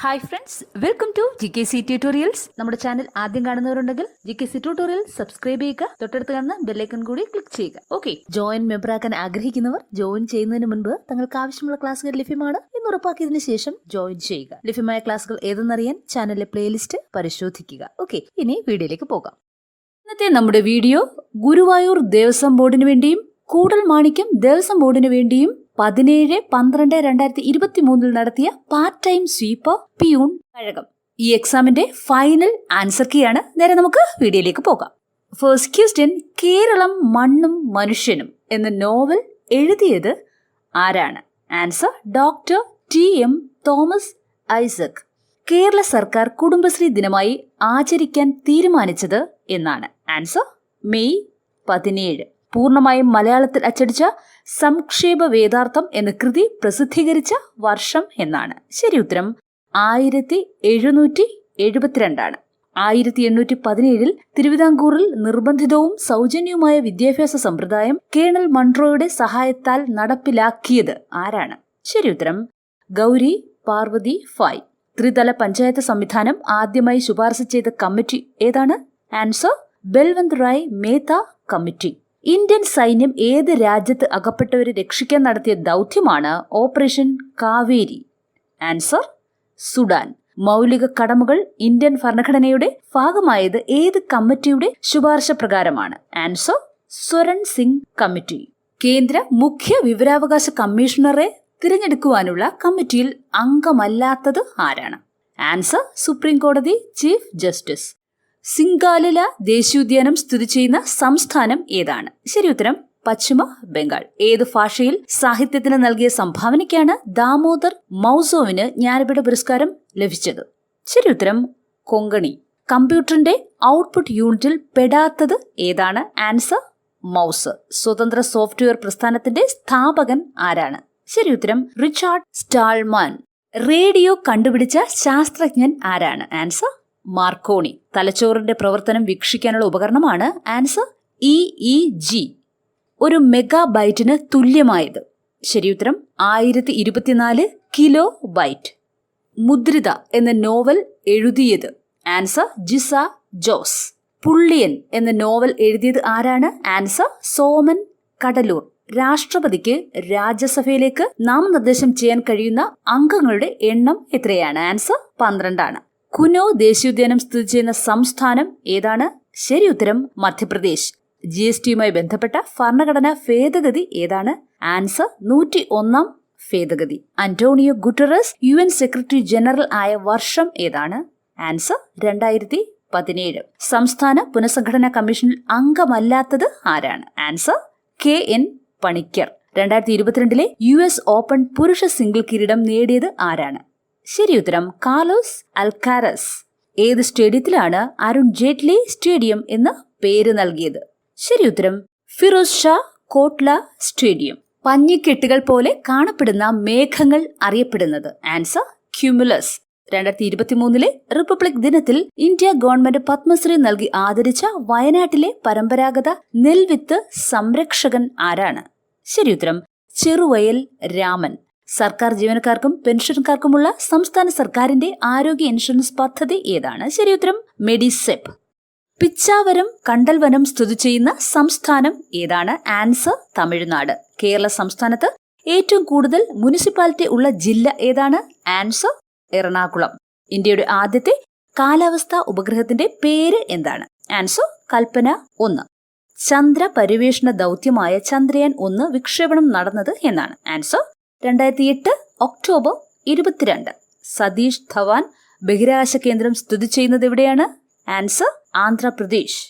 Hi friends welcome to G K C tutorials നമ്മുടെ channel ആദ്യം കാണുന്നവരുണ്ടെങ്കിൽ G K C tutorial subscribe ചെയ്യുക. തൊട്ടടുത്ത് കാണുന്ന ബെല്ലൈക്കൺ കൂടി ക്ലിക്ക് ചെയ്യുക. ഓക്കെ ജോയിൻ മെമ്പർ ആക്കാൻ ആഗ്രഹിക്കുന്നവർ ജോയിൻ ചെയ്യുന്നതിന് മുൻപ് തങ്ങൾക്ക് ആവശ്യമുള്ള ക്ലാസ്സുകൾ ലഭ്യമാണ് എന്ന് ഉറപ്പാക്കിയതിനു ശേഷം ജോയിൻ ചെയ്യുക. ലഭ്യമായ ക്ലാസ്സുകൾ ഏതെന്നറിയാൻ ചാനലിലെ പ്ലേലിസ്റ്റ് പരിശോധിക്കുക. ഓക്കെ ഇനി വീഡിയോയിലേക്ക് പോകാം. ഇന്നത്തെ നമ്മുടെ വീഡിയോ ഗുരുവായൂർ ദേവസ്വം ബോർഡിന് വേണ്ടിയും കൂടൽ മാണിക്യം ദേവസ്വം ബോർഡിന് വേണ്ടിയും പതിനേഴ് പന്ത്രണ്ട് രണ്ടായിരത്തി ഇരുപത്തി മൂന്നിൽ നടത്തിയ പാർട്ട് ടൈം സ്വീപ്പർ പിയൂൺ കഴകം ഈ എക്സാമിന്റെ ഫൈനൽ ആൻസർ കീയാണ് നേരെ നമുക്ക് വീഡിയോയിലേക്ക് പോകാം. ഫസ്റ്റ് ക്വസ്റ്റ്യൻ കേരളം മണ്ണും മനുഷ്യനും എന്ന നോവൽ എഴുതിയത് ആരാണ്? Answer doctor T M Thomas Isaac. Kerala സർക്കാർ കുടുംബശ്രീ ദിനമായി ആചരിക്കാൻ തീരുമാനിച്ചത് എന്നാണ്. ആൻസർ മെയ് പതിനേഴ്. പൂർണമായും മലയാളത്തിൽ അച്ചടിച്ച സംക്ഷേപ വേദാർത്ഥം എന്ന കൃതി പ്രസിദ്ധീകരിച്ച വർഷം എന്നാണ്. ശരി ഉത്തരം ആയിരത്തി എഴുന്നൂറ്റി എഴുപത്തിരണ്ടാണ് ആയിരത്തി എണ്ണൂറ്റി പതിനേഴിൽ തിരുവിതാംകൂറിൽ നിർബന്ധിതവും സൗജന്യവുമായ വിദ്യാഭ്യാസ സമ്പ്രദായം കേണൽ മൺട്രോയുടെ സഹായത്താൽ നടപ്പിലാക്കിയത് ആരാണ്? ശരി ഉത്തരം ഗൗരി പാർവതി ഫായ്. ത്രിതല പഞ്ചായത്ത് സംവിധാനം ആദ്യമായി ശുപാർശ ചെയ്ത കമ്മിറ്റി ഏതാണ്? Answer Balwant Rai Mehta committee. Indian സൈന്യം ഏത് രാജ്യത്ത് അകപ്പെട്ടവരെ രക്ഷിക്കാൻ നടത്തിയ ദൗത്യമാണ് ഓപ്പറേഷൻ കാവേരി? Answer Sudan. മൗലിക കടമകൾ ഇന്ത്യൻ ഭരണഘടനയുടെ ഭാഗമായത് ഏത് കമ്മിറ്റിയുടെ ശുപാർശ പ്രകാരമാണ്? Answer Swaran Singh committee. കേന്ദ്ര മുഖ്യ വിവരാവകാശ കമ്മീഷണറെ തിരഞ്ഞെടുക്കുവാനുള്ള കമ്മിറ്റിയിൽ അംഗമല്ലാത്തത് ആരാണ്? ആൻസർ സുപ്രീം കോടതി ചീഫ് ജസ്റ്റിസ്. സിംഗാലില ദേശീയോദ്യാനം സ്ഥിതി ചെയ്യുന്ന സംസ്ഥാനം ഏതാണ്? ശരി ഉത്തരം പശ്ചിമ ബംഗാൾ. ഏത് ഭാഷയിൽ സാഹിത്യത്തിന് നൽകിയ സംഭാവനയ്ക്കാണ് ദാമോദർ മൗസോവിന് ജ്ഞാനപീഠ പുരസ്കാരം ലഭിച്ചത്? ശരി ഉത്തരം കൊങ്കണി. കമ്പ്യൂട്ടറിന്റെ ഔട്ട്പുട്ട് യൂണിറ്റിൽ പെടാത്തത് ഏതാണ്? Answer mouse. സ്വതന്ത്ര സോഫ്റ്റ്വെയർ പ്രസ്ഥാനത്തിന്റെ സ്ഥാപകൻ ആരാണ്? ശരി ഉത്തരം റിച്ചാർഡ് സ്റ്റാൾമാൻ. റേഡിയോ കണ്ടുപിടിച്ച ശാസ്ത്രജ്ഞൻ ആരാണ്? Answer Marconi. തലച്ചോറിന്റെ പ്രവർത്തനം വീക്ഷിക്കാനുള്ള ഉപകരണമാണ് ആൻസർ ഇ ഇ ജി ഒരു മെഗാബൈറ്റിന് തുല്യമായത്. ശരിയുത്തരം ആയിരത്തി ഇരുപത്തിനാല് കിലോ ബൈറ്റ് മുദ്രിത എന്ന നോവൽ എഴുതിയത് ആൻസർ ജിസ ജോസ്. പുള്ളിയൻ എന്ന നോവൽ എഴുതിയത് ആരാണ്? ആൻസർ സോമൻ കടലൂർ. രാഷ്ട്രപതിക്ക് രാജ്യസഭയിലേക്ക് നാമനിർദ്ദേശം ചെയ്യാൻ കഴിയുന്ന അംഗങ്ങളുടെ എണ്ണം എത്രയാണ്? ആൻസർ പന്ത്രണ്ടാണ്. കുനോ ദേശീയോദ്യാനം സ്ഥിതി ചെയ്യുന്ന സംസ്ഥാനം ഏതാണ്? ശരി ഉത്തരം മധ്യപ്രദേശ്. ജി എസ് ടിയുമായി ബന്ധപ്പെട്ട ഭരണഘടനാ ഭേദഗതി ഏതാണ്? ആൻസർ നൂറ്റി ഒന്നാം ഭേദഗതി. Antonio Guterres U N secretary general ആയ വർഷം ഏതാണ്? ആൻസർ രണ്ടായിരത്തി പതിനേഴ് സംസ്ഥാന പുനഃസംഘടനാ കമ്മീഷനിൽ അംഗമല്ലാത്തത് ആരാണ്? Answer K N Panikkar. രണ്ടായിരത്തി ഇരുപത്തിരണ്ടിലെ യു എസ് ഓപ്പൺ പുരുഷ സിംഗിൾ കിരീടം നേടിയത് ആരാണ്? ശരി ഉത്തരം കാർലോസ് അൽക്കാരസ്. ഏത് സ്റ്റേഡിയത്തിലാണ് അരുൺ ജെയ്റ്റ്ലി സ്റ്റേഡിയം എന്ന് പേര് നൽകിയത്? ശരി ഉത്തരം ഫിറോസ് ഷാ കോട്ട്ല സ്റ്റേഡിയം. പഞ്ഞിക്കെട്ടുകൾ പോലെ കാണപ്പെടുന്ന മേഘങ്ങൾ അറിയപ്പെടുന്നത്. Answer cumulus. രണ്ടായിരത്തി ഇരുപത്തിമൂന്നിലെ റിപ്പബ്ലിക് ദിനത്തിൽ ഇന്ത്യ ഗവൺമെന്റ് പത്മശ്രീ നൽകി ആദരിച്ച വയനാട്ടിലെ പരമ്പരാഗത നെൽവിത്ത് സംരക്ഷകൻ ആരാണ്? ശരി ഉത്തരം ചെറുവയൽ രാമൻ. സർക്കാർ ജീവനക്കാർക്കും പെൻഷൻകാർക്കുമുള്ള സംസ്ഥാന സർക്കാരിന്റെ ആരോഗ്യ ഇൻഷുറൻസ് പദ്ധതി ഏതാണ്? ശരിയുത്തരം മെഡിസെപ്പ്. പിച്ചാവരം കണ്ടൽവനം സ്ഥിതി ചെയ്യുന്ന സംസ്ഥാനം ഏതാണ്? ആൻസർ തമിഴ്നാട്. കേരള സംസ്ഥാനത്ത് ഏറ്റവും കൂടുതൽ മുനിസിപ്പാലിറ്റി ഉള്ള ജില്ല ഏതാണ്? ആൻസർ എറണാകുളം. ഇന്ത്യയുടെ ആദ്യത്തെ കാലാവസ്ഥാ ഉപഗ്രഹത്തിന്റെ പേര് എന്താണ്? ആൻസർ കൽപ്പന ഒന്ന്. ചന്ദ്ര പര്യവേഷണ ദൗത്യമായ ചന്ദ്രയാൻ ഒന്ന് വിക്ഷേപണം നടന്നത് എന്നാണ്. ആൻസർ രണ്ടായിരത്തി എട്ട് ഒക്ടോബർ ഇരുപത്തിരണ്ട്. സതീഷ് ധവാൻ ബഹിരാകാശ കേന്ദ്രം സ്ഥിതി ചെയ്യുന്നത് എവിടെയാണ്? ആൻസർ ആന്ധ്രാപ്രദേശ്.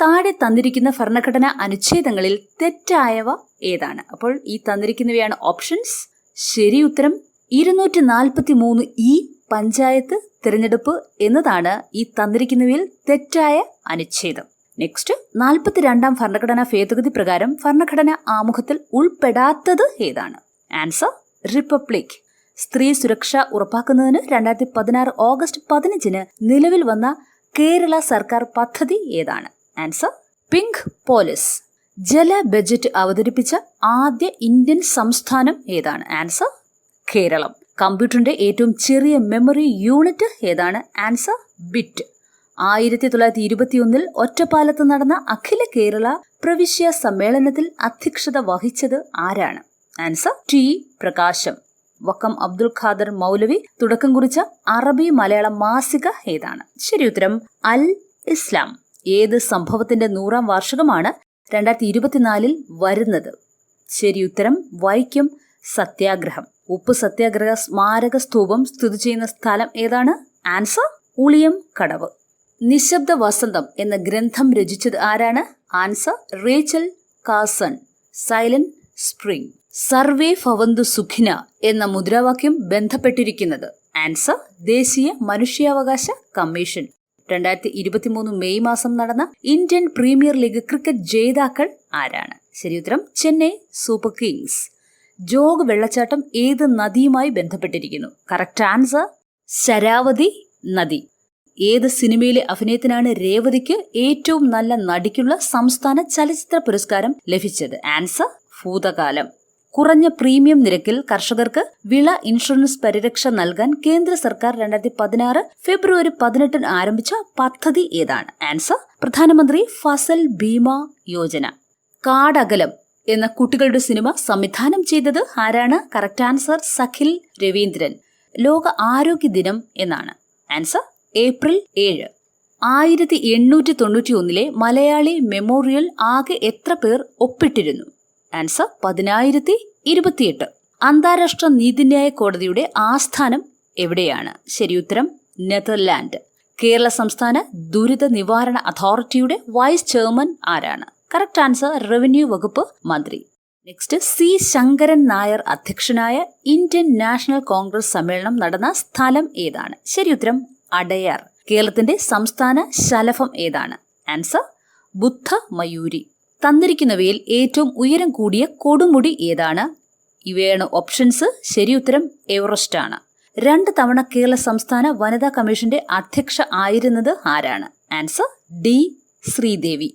താഴെ തന്നിരിക്കുന്ന ഭരണഘടനാ അനുച്ഛേദങ്ങളിൽ തെറ്റായവ ഏതാണ്? അപ്പോൾ ഈ തന്നിരിക്കുന്നവയാണ് ഓപ്ഷൻസ് ശരി ഉത്തരം ഇരുന്നൂറ്റി നാൽപ്പത്തി മൂന്ന് ഇ പഞ്ചായത്ത് തിരഞ്ഞെടുപ്പ് എന്നതാണ് ഈ തന്നിരിക്കുന്നവയിൽ തെറ്റായ അനുച്ഛേദം. നെക്സ്റ്റ് നാൽപ്പത്തിരണ്ടാം ഭരണഘടനാ ഭേദഗതി പ്രകാരം ഭരണഘടന ആമുഖത്തിൽ ഉൾപ്പെടാത്തത് ഏതാണ്? Answer republic. സ്ത്രീ സുരക്ഷ ഉറപ്പാക്കുന്നതിന് രണ്ടായിരത്തി പതിനാറ് ഓഗസ്റ്റ് പതിനഞ്ചിന് നിലവിൽ വന്ന കേരള സർക്കാർ പദ്ധതി ഏതാണ്? Answer pink police. ജല ബജറ്റ് അവതരിപ്പിച്ച ആദ്യ ഇന്ത്യൻ സംസ്ഥാനം ഏതാണ്? ആൻസർ കേരളം. കമ്പ്യൂട്ടറിന്റെ ഏറ്റവും ചെറിയ മെമ്മറി യൂണിറ്റ് ഏതാണ്? Answer bit. ആയിരത്തി തൊള്ളായിരത്തി ഇരുപത്തിയൊന്നിൽ ഒറ്റപ്പാലത്ത് നടന്ന അഖില കേരള പ്രവിശ്യ സമ്മേളനത്തിൽ അധ്യക്ഷത വഹിച്ചത് ആരാണ്? ആൻസർ ടി പ്രകാശം. വക്കം അബ്ദുൽ ഖാദർ മൗലവി തുടക്കം കുറിച്ച അറബി മലയാളം മാസിക ഏതാണ്? ശരി ഉത്തരം അൽ ഇസ്ലാം. ഏത് സംഭവത്തിന്റെ നൂറാം വാർഷികമാണ് രണ്ടായിരത്തി ഇരുപത്തിനാലിൽ വരുന്നത്? ശരി ഉത്തരം വൈക്കം സത്യാഗ്രഹം. ഉപ്പ് സത്യാഗ്രഹ സ്മാരക സ്തൂപം സ്ഥിതി ചെയ്യുന്ന സ്ഥലം ഏതാണ്? ആൻസർ ഉളിയം കടവ്. നിശബ്ദ വസന്തം എന്ന ഗ്രന്ഥം രചിച്ചത് ആരാണ്? Answer Rachel Carson Silent Spring. Survey ഭവന്തു സുഖിന എന്ന മുദ്രാവാക്യം ബന്ധപ്പെട്ടിരിക്കുന്നത്. ആൻസർ ദേശീയ മനുഷ്യാവകാശ കമ്മീഷൻ. രണ്ടായിരത്തി ഇരുപത്തിമൂന്ന് മെയ് മാസം നടന്ന ഇന്ത്യൻ പ്രീമിയർ ലീഗ് ക്രിക്കറ്റ് ജേതാക്കൾ ആരാണ്? ശരി ഉത്തരം ചെന്നൈ സൂപ്പർ കിങ്സ്. ജോഗ് വെള്ളച്ചാട്ടം ഏത് നദിയുമായി ബന്ധപ്പെട്ടിരിക്കുന്നു? കറക്റ്റ് ആൻസർ ശരാവതി നദി. ഏത് സിനിമയിലെ അഭിനയത്തിനാണ് രേവതിക്ക് ഏറ്റവും നല്ല നടിക്കുള്ള സംസ്ഥാന ചലച്ചിത്ര പുരസ്കാരം ലഭിച്ചത്? ആൻസർ ഭൂതകാലം. കുറഞ്ഞ പ്രീമിയം നിരക്കിൽ കർഷകർക്ക് വിള ഇൻഷുറൻസ് പരിരക്ഷ നൽകാൻ കേന്ദ്ര സർക്കാർ രണ്ടായിരത്തി പതിനാറ് ഫെബ്രുവരി പതിനെട്ടിന് ആരംഭിച്ച പദ്ധതി ഏതാണ്? ആൻസർ പ്രധാനമന്ത്രി ഫസൽ ഭീമ യോജന. കാടകലം എന്ന കുട്ടികളുടെ സിനിമ സംവിധാനം ചെയ്തത് ആരാണ്? Correct answer Sakhil Raveendran. ലോക ആരോഗ്യ ദിനം എന്നാണ്. ആൻസർ ഏപ്രിൽ ഏഴ്. ആയിരത്തി എണ്ണൂറ്റി തൊണ്ണൂറ്റി ഒന്നിലെ മലയാളി മെമ്മോറിയൽ ആകെ എത്ര പേർ ഒപ്പിട്ടിരുന്നു? ആൻസർ പതിനായിരത്തി ഇരുപത്തിയെട്ട്. അന്താരാഷ്ട്ര നീതിന്യായ കോടതിയുടെ ആസ്ഥാനം എവിടെയാണ്? ശരി ഉത്തരം നെതർലാൻഡ്. കേരള സംസ്ഥാന ദുരിത നിവാരണ അതോറിറ്റിയുടെ വൈസ് ചെയർമാൻ ആരാണ്? കറക്റ്റ് ആൻസർ റവന്യൂ വകുപ്പ് മന്ത്രി. നെക്സ്റ്റ് സി ശങ്കരൻ നായർ അധ്യക്ഷനായ ഇന്ത്യൻ നാഷണൽ കോൺഗ്രസ് സമ്മേളനം നടന്ന സ്ഥലം ഏതാണ്? ശരി ഉത്തരം അടയാർ. കേരളത്തിന്റെ സംസ്ഥാന ശലഭം ഏതാണ്? ആൻസർ ബുദ്ധ മയൂരി തന്നിരിക്കുന്നവയിൽ ഏറ്റവും ഉയരം കൂടിയ കൊടുമുടി ഏതാണ്? ഇവയാണ് ഓപ്ഷൻസ് ശരി ഉത്തരം എവറസ്റ്റ് ആണ്. രണ്ട് തവണ കേരള സംസ്ഥാന വനിതാ കമ്മീഷന്റെ അധ്യക്ഷ ആയിരുന്നത് ആരാണ്? Answer D Sreedevi.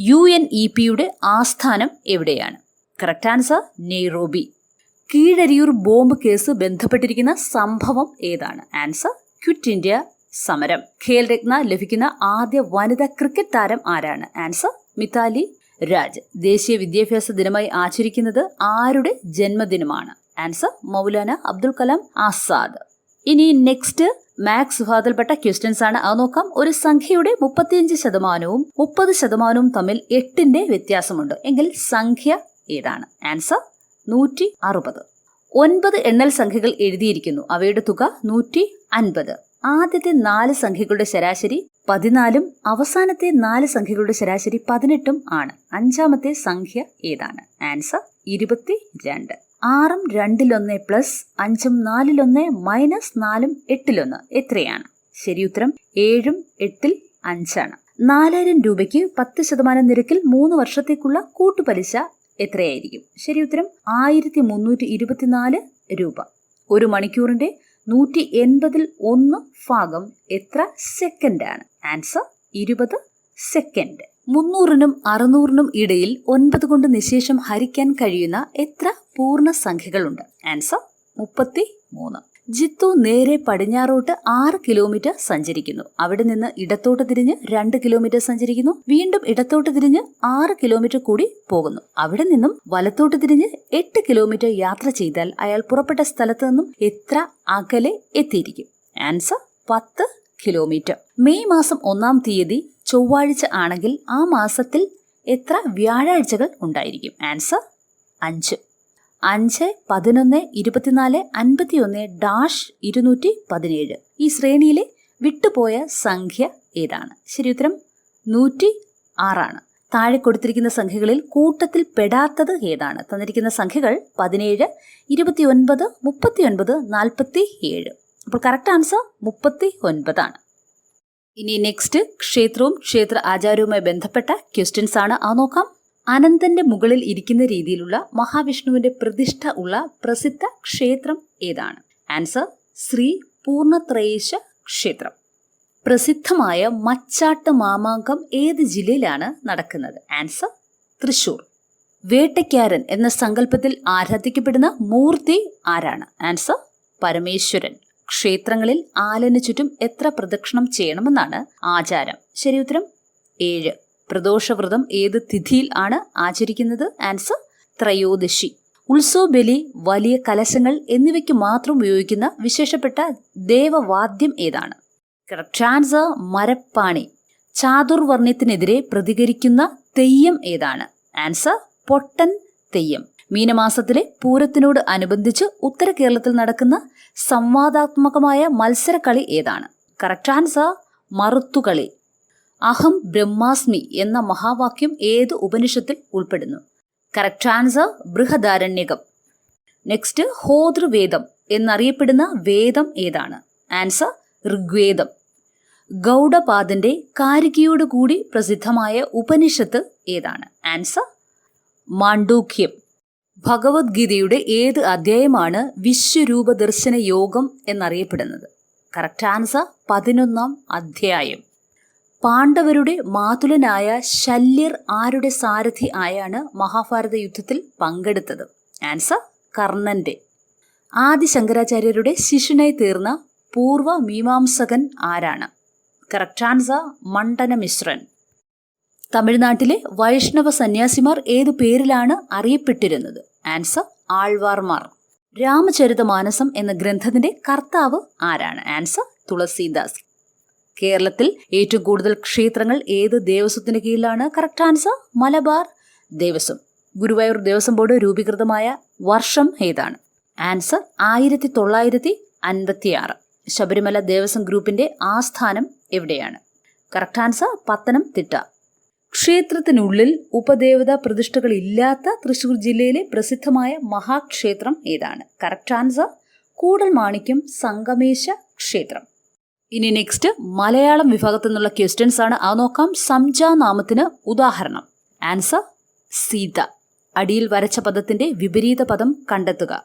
U N E പിയുടെ ആസ്ഥാനം എവിടെയാണ്? Correct answer Nairobi Keezhariyur bomb case ബന്ധപ്പെട്ടിരിക്കുന്ന സംഭവം ഏതാണ്? ആൻസർ ക്വിറ്റ് ഇന്ത്യ സമരം. ഖേൽരത്ന ലഭിക്കുന്ന ആദ്യ വനിതാ ക്രിക്കറ്റ് താരം ആരാണ്? ആൻസർ മിതാലി രാജ് ദേശീയ വിദ്യാഭ്യാസ ദിനമായി ആചരിക്കുന്നത് ആരുടെ ജന്മദിനമാണ്? ആൻസർ മൗലാന അബ്ദുൽ കലാം ആസാദ്. ഇനി നെക്സ്റ്റ് മാത്സ് വിഭാഗത്തിൽപ്പെട്ട ക്വസ്റ്റ്യൻസ് ആണ്. അത് നോക്കാം. ഒരു സംഖ്യയുടെ മുപ്പത്തിയഞ്ച് ശതമാനവും മുപ്പത് ശതമാനവും തമ്മിൽ എട്ടിന്റെ വ്യത്യാസമുണ്ട്. എങ്കിൽ സംഖ്യ ഏതാണ്? ആൻസർ നൂറ്റി അറുപത്. ഒൻപത് എണ്ണൽ സംഖ്യകൾ എഴുതിയിരിക്കുന്നു. അവയുടെ തുക നൂറ്റി അൻപത്. ആദ്യത്തെ നാല് സംഖ്യകളുടെ ശരാശരി പതിനാലും അവസാനത്തെ നാല് സംഖ്യകളുടെ ശരാശരി പതിനെട്ടും ആണ്. അഞ്ചാമത്തെ സംഖ്യ ഏതാണ്? ആൻസർ ഇരുപത്തി രണ്ട് ആറും രണ്ടിലൊന്ന് പ്ലസ് അഞ്ചും നാലിലൊന്ന് മൈനസ് നാലും എട്ടിലൊന്ന് എത്രയാണ്? ശരിയുത്തരം ഏഴും എട്ടിൽ അഞ്ചാണ്. നാലായിരം രൂപയ്ക്ക് പത്ത് ശതമാനം നിരക്കിൽ മൂന്ന് വർഷത്തേക്കുള്ള കൂട്ടുപലിശ എത്രയായിരിക്കും? ശരിയുത്തരം ആയിരത്തി മുന്നൂറ്റി ഇരുപത്തിനാല് രൂപ. ഒരു മണിക്കൂറിന്റെ നൂറ്റി എൺപതിൽ ഒന്ന് ഭാഗം എത്ര സെക്കൻഡ് ആണ് ആൻസർ ഇരുപത് സെക്കൻഡ്. മുന്നൂറിനും അറുന്നൂറിനും ഇടയിൽ ഒൻപത് കൊണ്ട് നിശേഷം ഹരിക്കാൻ കഴിയുന്ന എത്ര പൂർണ സംഖ്യകളുണ്ട് ആൻസർ മുപ്പത്തി മൂന്ന് ജിത്തു നേരെ പടിഞ്ഞാറോട്ട് ആറ് കിലോമീറ്റർ സഞ്ചരിക്കുന്നു. അവിടെ നിന്ന് ഇടത്തോട്ട് തിരിഞ്ഞ് രണ്ട് കിലോമീറ്റർ സഞ്ചരിക്കുന്നു. വീണ്ടും ഇടത്തോട്ട് തിരിഞ്ഞ് ആറ് കിലോമീറ്റർ കൂടി പോകുന്നു. അവിടെ നിന്നും വലത്തോട്ട് തിരിഞ്ഞ് എട്ട് കിലോമീറ്റർ യാത്ര ചെയ്താൽ അയാൾ പുറപ്പെട്ട സ്ഥലത്ത് നിന്നും എത്ര അകലെ എത്തിയിരിക്കും? ആൻസർ പത്ത് കിലോമീറ്റർ. മെയ് മാസം ഒന്നാം തീയതി ചൊവ്വാഴ്ച ആണെങ്കിൽ ആ മാസത്തിൽ എത്ര വ്യാഴാഴ്ചകൾ ഉണ്ടായിരിക്കും? ആൻസർ അഞ്ച്. അഞ്ച് പതിനൊന്ന് ഇരുപത്തിനാല് അൻപത്തിയൊന്ന് ഡാഷ് ഇരുന്നൂറ്റി പതിനേഴ്. ഈ ശ്രേണിയിലെ വിട്ടുപോയ സംഖ്യ ഏതാണ്? ശരി ഉത്തരം നൂറ്റി ആറാണ്. താഴെ കൊടുത്തിരിക്കുന്ന സംഖ്യകളിൽ കൂട്ടത്തിൽ പെടാത്തത് ഏതാണ്? തന്നിരിക്കുന്ന സംഖ്യകൾ പതിനേഴ് ഇരുപത്തിയൊൻപത് മുപ്പത്തിയൊൻപത് നാൽപ്പത്തി ഏഴ് അപ്പോൾ കറക്റ്റ് ആൻസർ മുപ്പത്തി ഒൻപതാണ് ഇനി നെക്സ്റ്റ് ക്ഷേത്രവും ക്ഷേത്ര ആചാരവുമായി ബന്ധപ്പെട്ട ക്വസ്റ്റ്യൻസ് ആണ്. ആ നോക്കാം. അനന്തന്റെ മുകളിൽ ഇരിക്കുന്ന രീതിയിലുള്ള മഹാവിഷ്ണുവിന്റെ പ്രതിഷ്ഠ ഉള്ള പ്രസിദ്ധ ക്ഷേത്രം ഏതാണ്? ആൻസർ ശ്രീ പൂർണത്രയേശ ക്ഷേത്രം. പ്രസിദ്ധമായ മച്ചാട്ട് മാമാങ്കം ഏത് ജില്ലയിലാണ് നടക്കുന്നത്? ആൻസർ തൃശൂർ. വേട്ടക്കാരൻ എന്ന സങ്കല്പത്തിൽ ആരാധിക്കപ്പെടുന്ന മൂർത്തി ആരാണ്? ആൻസർ പരമേശ്വരൻ. ക്ഷേത്രങ്ങളിൽ ആലന് ചുറ്റും എത്ര പ്രദക്ഷിണം ചെയ്യണമെന്നാണ് ആചാരം? ശരി ഉത്തരം ഏഴ്. പ്രദോഷവ്രതം ഏത് തിഥിയിൽ ആണ് ആചരിക്കുന്നത്? ആൻസർ ത്രയോദശി. ഉത്സവ ബലി വലിയ കലശങ്ങൾ എന്നിവയ്ക്ക് മാത്രം ഉപയോഗിക്കുന്ന വിശേഷപ്പെട്ട ദേവവാദ്യം ഏതാണ്? Correct answer മരപ്പാണി. ചാതുർവർണയത്തിനെതിരെ പ്രതികരിക്കുന്ന തെയ്യം ഏതാണ്? ആൻസർ പൊട്ടൻ തെയ്യം. മീനമാസത്തിലെ പൂരത്തിനോട് അനുബന്ധിച്ച് ഉത്തര കേരളത്തിൽ നടക്കുന്ന സംവാദാത്മകമായ മത്സരക്കളി ഏതാണ്? കറക്റ്റ് ആൻസർ മറുത്തുകളി. അഹം ബ്രഹ്മാസ്മി എന്ന മഹാവാക്യം ഏത് ഉപനിഷത്തിൽ ഉൾപ്പെടുന്നു? Correct answer Brihadaranyakam. നെക്സ്റ്റ് ഹോതൃവേദം എന്നറിയപ്പെടുന്ന വേദം ഏതാണ്? ആൻസർ ഋഗ്വേദം. ഗൗഡപാദന്റെ കാരികയോട് കൂടി പ്രസിദ്ധമായ ഉപനിഷത്ത് ഏതാണ്? ആൻസർ മാണ്ഡൂക്യം ഭഗവത്ഗീതയുടെ ഏത് അധ്യായമാണ് വിശ്വരൂപ ദർശന യോഗം എന്നറിയപ്പെടുന്നത്? കറക്റ്റ് ആൻസർ പതിനൊന്നാം അധ്യായം. പാണ്ഡവരുടെ മാതുലനായ ശല്യർ ആരുടെ സാരഥി ആയാണ് മഹാഭാരത യുദ്ധത്തിൽ പങ്കെടുത്തത്? ആൻസർ കർണന്റെ. ആദി ശങ്കരാചാര്യരുടെ ശിഷ്യനായി തീർന്ന പൂർവ മീമാംസകൻ ആരാണ്? Correct answer Mandanamishran. തമിഴ്നാട്ടിലെ വൈഷ്ണവ സന്യാസിമാർ ഏതു പേരിലാണ് അറിയപ്പെട്ടിരുന്നത്? ആൻസർ ആൾവാർമാർ. രാമചരിതമാനസം എന്ന ഗ്രന്ഥത്തിന്റെ കർത്താവ് ആരാണ്? ആൻസർ തുളസീദാസ്. കേരളത്തിൽ ഏറ്റവും കൂടുതൽ ക്ഷേത്രങ്ങൾ ഏത് ദേവസ്വത്തിന് കീഴിലാണ്? Correct answer Malabar Devaswom. Guruvayur Devaswom board രൂപീകൃതമായ വർഷം ഏതാണ്? ആൻസർ ആയിരത്തി തൊള്ളായിരത്തി അൻപത്തിയാറ് ശബരിമല ദേവസ്വം ഗ്രൂപ്പിന്റെ ആസ്ഥാനം എവിടെയാണ്? Correct answer Pathanamthitta. ക്ഷേത്രത്തിനുള്ളിൽ ഉപദേവതാ പ്രതിഷ്ഠകൾ ഇല്ലാത്ത തൃശൂർ ജില്ലയിലെ പ്രസിദ്ധമായ മഹാക്ഷേത്രം ഏതാണ്? കറക്റ്റ് ആൻസർ കൂടൽ മാണിക്യം സംഗമേശ ക്ഷേത്രം. ഇനി നെക്സ്റ്റ് മലയാളം വിഭാഗത്തിൽ നിന്നുള്ള ക്വസ്റ്റ്യൻസ് ആണ്. ആ നോക്കാം. സംജ നാമത്തിന് ഉദാഹരണം. ആൻസർ സീത. അടിയിൽ വരച്ച പദത്തിന്റെ വിപരീത പദം കണ്ടെത്തുക.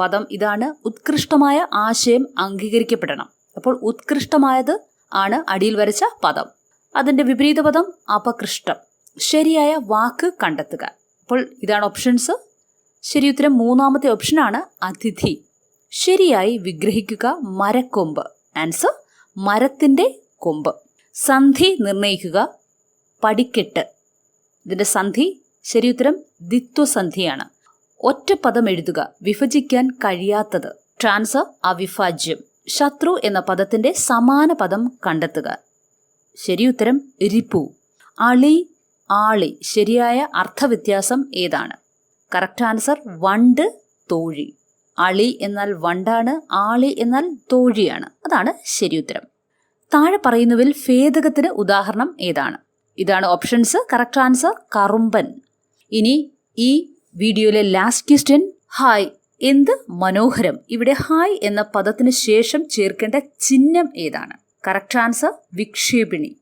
പദം ഇതാണ് ഉത്കൃഷ്ടമായ ആശയം അംഗീകരിക്കപ്പെടണം. അപ്പോൾ ഉത്കൃഷ്ടമായത് ആണ് അടിയിൽ വരച്ച പദം. അതിന്റെ വിപരീത പദം അപകൃഷ്ടം. ശരിയായ വാക്ക് കണ്ടെത്തുക. അപ്പോൾ ഇതാണ് ഓപ്ഷൻസ് ശരി ഉത്തരം മൂന്നാമത്തെ ഓപ്ഷനാണ് അതിഥി. ശരിയായി വിഗ്രഹിക്കുക മരക്കൊമ്പ്. ആൻസർ മരത്തിന്റെ കൊമ്പ്. സന്ധി നിർണയിക്കുക പടിക്കെട്ട്. ഇതിന്റെ സന്ധി ശരിയുത്തരം ദിത്വസന്ധിയാണ്. ഒറ്റ പദം എഴുതുക വിഭജിക്കാൻ കഴിയാത്തത്. ട്രാൻസർ അവിഭാജ്യം. ശത്രു എന്ന പദത്തിന്റെ സമാന പദം കണ്ടെത്തുക. ശരിയുത്തരം ഉത്തരം രിപു അളി ആളി ശരിയായ അർത്ഥവ്യത്യാസം ഏതാണ്? കറക്റ്റ് ആൻസർ വണ്ട് തോഴി. അളി എന്നാൽ വണ്ടാണ് ആളി എന്നാൽ തോഴിയാണ്. അതാണ് ശരി ഉത്തരം. താഴെ പറയുന്നതിൽ ഭേദകത്തിന് ഉദാഹരണം ഏതാണ്? ഇതാണ് ഓപ്ഷൻസ് കറക്റ്റ് ആൻസർ കറുമ്പൻ. ഇനി ഈ വീഡിയോയിലെ ലാസ്റ്റ് ക്വസ്റ്റ്യൻ ഹായ് എന്ത് മനോഹരം. ഇവിടെ ഹായ് എന്ന പദത്തിന് ശേഷം ചേർക്കേണ്ട ചിഹ്നം ഏതാണ്? Correct answer വിക്ഷേപിണി.